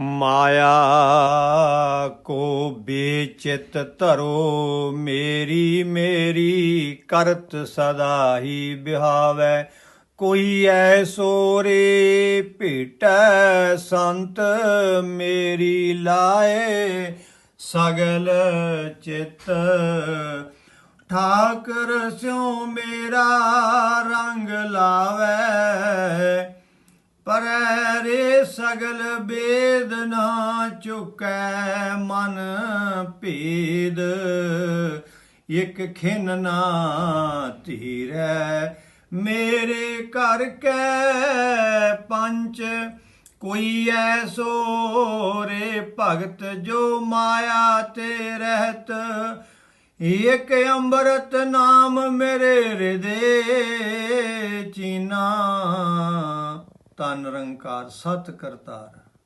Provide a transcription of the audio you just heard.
ਮਾਇਆ ਕੋ ਬੇਚਿਤ ਧਰੋ ਮੇਰੀ ਮੇਰੀ ਕਰਤ ਸਦਾ ਹੀ ਬਿਹਾਵੈ। ਕੋਈ ਐਸੋ ਰੇ ਭੇਟੈ ਸੰਤ ਮੇਰੀ ਲਾਏ ਸਗਲ ਚਿਤ। ਠਾਕਰ ਸਿਉ ਮੇਰਾ ਰੰਗ ਲਾਵੇ ਪਰੈ ਰੇ ਸਗਲ ਬੇਦ ਨਾ ਚੁਕੈ ਮਨ ਭੇਦ। ਇਕ ਖਿਨ ਨਾ ਧੀਰੈ, ਮੇਰੇ ਘਰ ਕੈ ਪੰਚ। ਕੋਈ ਐਸੋ ਰੇ ਭਗਤ ਜੋ ਮਾਇਆ ਤੇ ਰਹਿਤ। ਇਕ ਅੰਮ੍ਰਿਤ ਨਾਮ ਮੇਰੇ ਹਿਰਦੇ ਚੀਨਾ। ਤਨ ਰੰਕਾਰ ਸਤ ਕਰਤਾਰ।